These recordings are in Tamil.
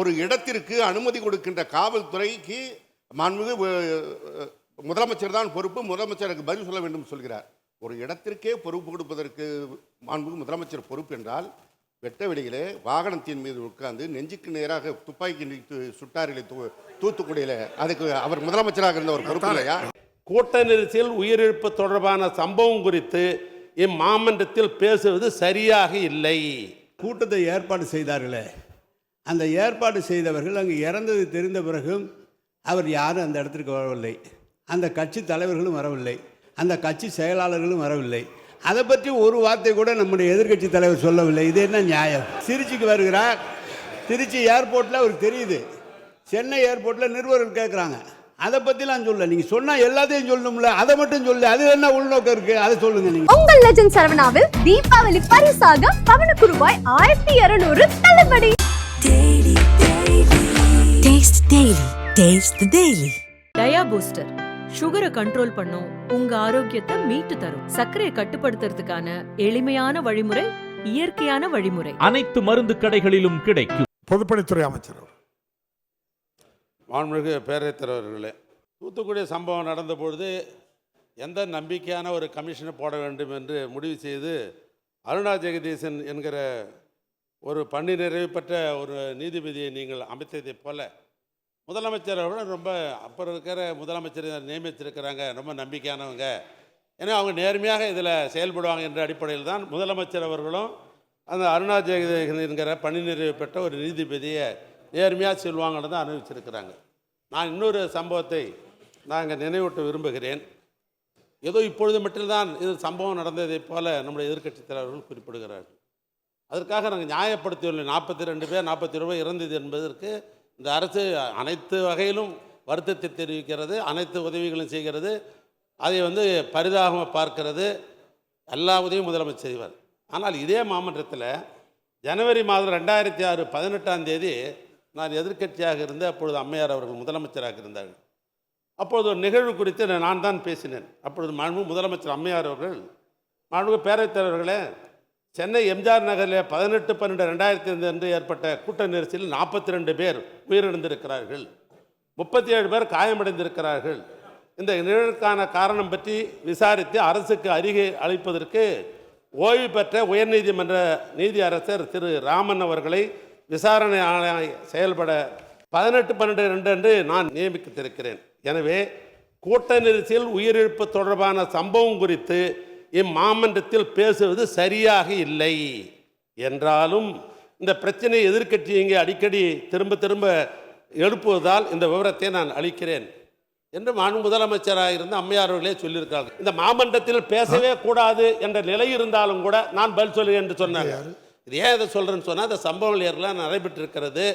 ஒரு இடத்திற்கு அனுமதி கொடுக்கின்ற காவல்துறைக்கு மாண்புமிகு முதலமைச்சர் தான் பொறுப்பு முதலமைச்சருக்கு பதில் சொல்ல வேண்டும் சொல்கிறார். ஒரு இடத்திற்கே பொறுப்பு கொடுப்பதற்கு மாண்புமிகு முதலமைச்சர் பொறுப்பு என்றால் வெட்ட வெளியிலே வாகனத்தின் மீது உட்கார்ந்து நெஞ்சுக்கு நேராக துப்பாக்கி சுட்டாரிலே தூ தூத்துக்குடியில் அதுக்கு அவர் முதலமைச்சராக இருந்த ஒரு பொறுப்பு இல்லையா? கூட்ட நெரிசல் உயிரிழப்பு தொடர்பான சம்பவம் குறித்து இம்மாமன்றத்தில் பேசுவது சரியாக இல்லை. கூட்டத்தை ஏற்பாடு செய்தார்களே. அந்த ஏற்பாடு செய்தவர்கள் அங்கு இறந்தது தெரிந்த பிறகும் அவர் யாரும் அந்த இடத்திற்கு வரவில்லை. அந்த கட்சி தலைவர்களும் வரவில்லை. அந்த கட்சி செயலாளர்களும் வரவில்லை. அதை பற்றி ஒரு வார்த்தை கூட நம்முடைய எதிர்க்கட்சி தலைவர் சொல்லவில்லை. இது என்ன நியாயம்? திருச்சிக்கு வருகிறார். திருச்சி ஏர்போர்ட்டில் அவருக்கு தெரியுது. சென்னை ஏர்போர்ட்டில் நிருபர்கள் கேட்குறாங்க அதை பற்றிலாம் சொல்ல நீங்கள் சொன்னால் எல்லாத்தையும் சொல்லணும்ல. அதை மட்டும் சொல்லு. அது என்ன உள்நோக்கம் இருக்குது அதை சொல்லுங்கள் நீங்கள் உங்கள் லெஜண்ட் சரவணாவில் தீபாவளி பரிசாக பவனுக்கு ரூபாய் ஆயிரத்தி இருநூறு தள்ளுபடி. Daily, daily. Taste daily. Taste the daily. Dia booster சுகரை கண்ட்ரோல் பண்ணும் உங்க ஆரோக்கியத்தை மீட்டு தரும் சர்க்கரையை கட்டுப்படுத்துறதுக்கான எளிமையான வழிமுறை இயற்கையான வழிமுறை அனைத்து மருந்து கடைகளிலும் கிடைக்கும் பொதுப்பணித்துறை அமைச்சர் மாண்புமிகு பேரவைத் தலைவர்களே தூத்துக்குடி சம்பவம் நடந்த பொழுது எந்த நம்பிக்கையான ஒரு கமிஷனை போட வேண்டும் என்று முடிவு செய்து அருணா ஜெகதீசன் என்கிற ஒரு பணி நிறைவு பெற்ற ஒரு நீதிபதியை நீங்கள் அமைத்ததைப் போல முதலமைச்சர் அவர்களும் ரொம்ப அப்புறம் இருக்கிற முதலமைச்சர் நியமித்திருக்கிறாங்க ரொம்ப நம்பிக்கையானவங்க. ஏன்னா அவங்க நேர்மையாக இதில் செயல்படுவாங்க என்ற அடிப்படையில் தான் முதலமைச்சர் அவர்களும் அந்த அருணா என்கிற பணி நிறைவு பெற்ற ஒரு நீதிபதியை நேர்மையாக செல்வாங்கன்னு தான் அனுபவிச்சிருக்கிறாங்க நான் இன்னொரு சம்பவத்தை நான் இங்கே நினைவூட்ட விரும்புகிறேன். ஏதோ இப்பொழுது மட்டும்தான் இது சம்பவம் நடந்ததைப் போல நம்முடைய எதிர்க்கட்சித் தலைவர்கள் குறிப்பிடுகிறார்கள். அதற்காக நாங்கள் நியாயப்படுத்தியுள்ள நாற்பத்தி ரெண்டு பேர் நாற்பத்தி ரூபாய் இறந்தது என்பதற்கு இந்த அரசு அனைத்து வகையிலும் வருத்தத்தை தெரிவிக்கிறது அனைத்து உதவிகளும் செய்கிறது. அதை வந்து பரிதாபமாக பார்க்கிறது. எல்லா உதவியும் முதலமைச்சர் செய்வார். ஆனால் இதே மாமன்றத்தில் ஜனவரி மாதம் ரெண்டாயிரத்தி ஆறு பதினெட்டாம் தேதி நான் எதிர்க்கட்சியாக இருந்த அப்பொழுது அம்மையார் அவர்கள் முதலமைச்சராக இருந்தார்கள். அப்பொழுது ஒரு நிகழ்வு குறித்து நான் தான் பேசினேன். அப்பொழுது மாண்பு முதலமைச்சர் அம்மையார் அவர்கள் மாண்பு பேரவைத் தலைவர்களே சென்னை எம்ஜிஆர் நகரில் பதினெட்டு பன்னெண்டு ரெண்டாயிரத்தி ஐந்து அன்று ஏற்பட்ட கூட்ட நெரிசலில் நாற்பத்தி ரெண்டு பேர் உயிரிழந்திருக்கிறார்கள். முப்பத்தி ஏழு பேர் காயமடைந்திருக்கிறார்கள். இந்த நிகழ்வுக்கான காரணம் பற்றி விசாரித்து அரசுக்கு அருகே அளிப்பதற்கு ஓய்வு பெற்ற உயர்நீதிமன்ற நீதி அரசர் திரு ராமன் அவர்களை விசாரணை ஆணைய செயல்பட பதினெட்டு பன்னெண்டு ரெண்டு அன்று நான் நியமித்திருக்கிறேன். எனவே கூட்ட நெரிசல் உயிரிழப்பு தொடர்பான சம்பவம் குறித்து இம்மாமன்றத்தில் பேசுவது சரியாக இல்லை. என்றாலும் இந்த பிரச்சனையை எதிர்க்கட்சி இங்கே அடிக்கடி திரும்ப திரும்ப எழுப்புவதால் இந்த விவரத்தை நான் அளிக்கிறேன் என்று மாண்பு முதலமைச்சராக இருந்த அம்மையார் அவர்களே சொல்லியிருக்காங்க இந்த மாமன்றத்தில் பேசவே கூடாது என்ற நிலை இருந்தாலும் கூட நான் பதில் சொல்லுகிறேன் என்று சொன்னாங்க. இது ஏன் இதை சொல்கிறேன்னு சொன்னால் இந்த எல்லாம் நடைபெற்றிருக்கிறது.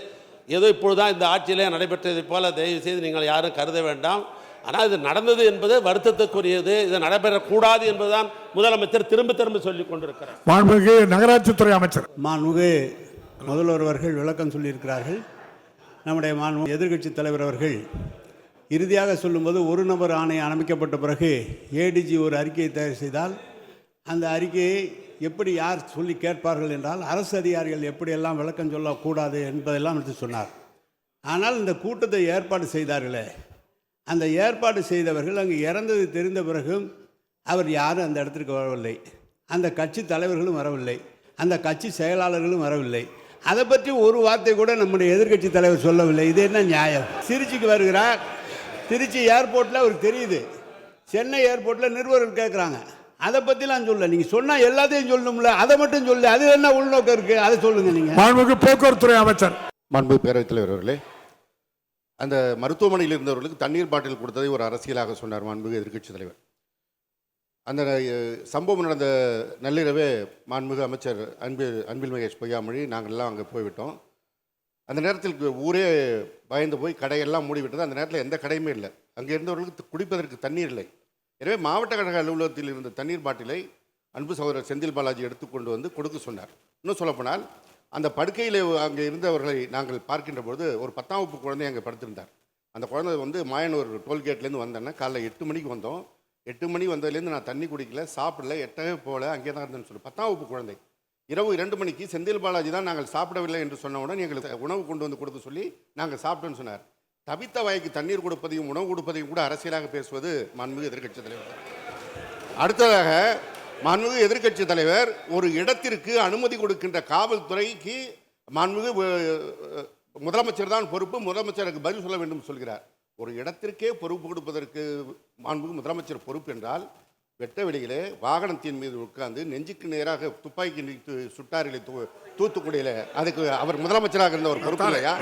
ஏதோ இப்பொழுதுதான் இந்த ஆட்சியிலே நடைபெற்றதைப் போல தயவு செய்து நீங்கள் யாரும் கருத வேண்டாம். ஆனால் இது நடந்தது என்பது வருத்தத்துக்குரியது. இது நடைபெறக்கூடாது என்பதுதான் முதலமைச்சர் திரும்ப திரும்ப சொல்லிக் கொண்டிருக்கிறார். மாண்புமிகு நகராட்சித்துறை அமைச்சர். மாண்புமிகு முதல்வர் அவர்கள் விளக்கம் சொல்லியிருக்கிறார்கள். நம்முடைய மாண்பு எதிர்க்கட்சி தலைவர் அவர்கள் இறுதியாக சொல்லும்போது ஒரு நபர் ஆணை அமைக்கப்பட்ட பிறகு ஏடிஜி ஒரு அறிக்கையை தயார் செய்தால் அந்த அறிக்கையை எப்படி யார் சொல்லி கேட்பார்கள் என்றால் அரசு அதிகாரிகள் எப்படியெல்லாம் விளக்கம் சொல்லக்கூடாது என்பதெல்லாம் எடுத்து சொன்னார். ஆனால் இந்த கூட்டத்தை ஏற்பாடு செய்தார்களே அந்த ஏற்பாடு செய்தவர்கள் அங்கு இறந்தது தெரிந்த பிறகும் அவர் யாரும் அந்த இடத்திற்கு வரவில்லை. அந்த கட்சி தலைவர்களும் வரவில்லை. அந்த கட்சி செயலாளர்களும் வரவில்லை. அதை பற்றி ஒரு வார்த்தை கூட நம்முடைய எதிர்க்கட்சி தலைவர் சொல்லவில்லை. இது என்ன நியாயம்? திருச்சிக்கு வருகிறார். திருச்சி ஏர்போர்ட்டில் அவருக்கு தெரியுது. சென்னை ஏர்போர்ட்டில் நிருபர்கள் கேட்குறாங்க அதை பற்றிலாம் சொல்ல நீங்கள் சொன்னால் எல்லாத்தையும் சொல்லணும்ல. அதை மட்டும் சொல்லு. அது என்ன உள்நோக்கம் இருக்குது அதை சொல்லுங்கள் நீங்கள் மாண்புமிகு போக்குவரத்துறை அமைச்சர். மாண்பு பேரவைத் தலைவர் அவர்களே அந்த மருத்துவமனையில் இருந்தவர்களுக்கு தண்ணீர் பாட்டில் கொடுத்ததை ஒரு அரசியலாக சொன்னார் மாண்புமிகு எதிர்க்கட்சி தலைவர். அந்த சம்பவம் நடந்த நள்ளிரவே மாண்புமிகு அமைச்சர் அன்பு அன்பில் மகேஷ் பொய்யாமொழி நாங்கள்லாம் அங்கே போய்விட்டோம். அந்த நேரத்தில் ஊரே பயந்து போய் கடையெல்லாம் மூடிவிட்டது. அந்த நேரத்தில் எந்த கடையுமே இல்லை. அங்கே இருந்தவர்களுக்கு குடிப்பதற்கு தண்ணீர் இல்லை. எனவே மாவட்ட கழக அலுவலகத்தில் இருந்த தண்ணீர் பாட்டிலை அன்பு சகோதரர் செந்தில் பாலாஜி எடுத்துக்கொண்டு வந்து கொடுக்க சொன்னார். இன்னும் சொல்லப்போனால் அந்த படுக்கையில் அங்கே இருந்தவர்களை நாங்கள் பார்க்கின்ற பொழுது ஒரு பத்தாம் வகுப்பு குழந்தை அங்கே படுத்திருந்தார். அந்த குழந்தை வந்து மாயனூர் டோல்கேட்லேருந்து வந்தேன்னா காலைல எட்டு மணிக்கு வந்தோம். எட்டு மணி வந்ததுலேருந்து நான் தண்ணி குடிக்கல சாப்பிடல எட்டவே போகல அங்கே தான் இருந்தேன்னு சொல்லி. பத்தாம் வகுப்பு குழந்தை. இரவு இரண்டு மணிக்கு செந்தில் பாலாஜி தான் நாங்கள் சாப்பிடவில்லை என்று சொன்ன உடனே எங்களுக்கு உணவு கொண்டு வந்து கொடுக்க சொல்லி நாங்கள் சாப்பிட்டோன்னு சொன்னார். தவித்த வாய்க்கு தண்ணீர் கொடுப்பதையும் உணவு கொடுப்பதையும் கூட அரசியலாக பேசுவது மாண்புமிகு எதிர்கட்சி தலைவர். அடுத்ததாக மாண்புமிகு எதிர்க்கட்சி தலைவர் ஒரு இடத்திற்கு அனுமதி கொடுக்கின்ற காவல்துறைக்கு மாண்புமிகு முதலமைச்சர் தான் பொறுப்பு முதலமைச்சருக்கு பதில் சொல்ல வேண்டும் சொல்கிறார். ஒரு இடத்திற்கே பொறுப்பு கொடுப்பதற்கு மாண்புமிகு முதலமைச்சர் பொறுப்பு என்றால் வெட்ட வெளியிலே வாகனத்தின் மீது உட்கார்ந்து நெஞ்சுக்கு நேராக துப்பாக்கி சுட்டாரிலே தூ தூத்துக்குடியில் அதுக்கு அவர் முதலமைச்சராக இருந்த ஒரு பொறுப்பு இல்லையா?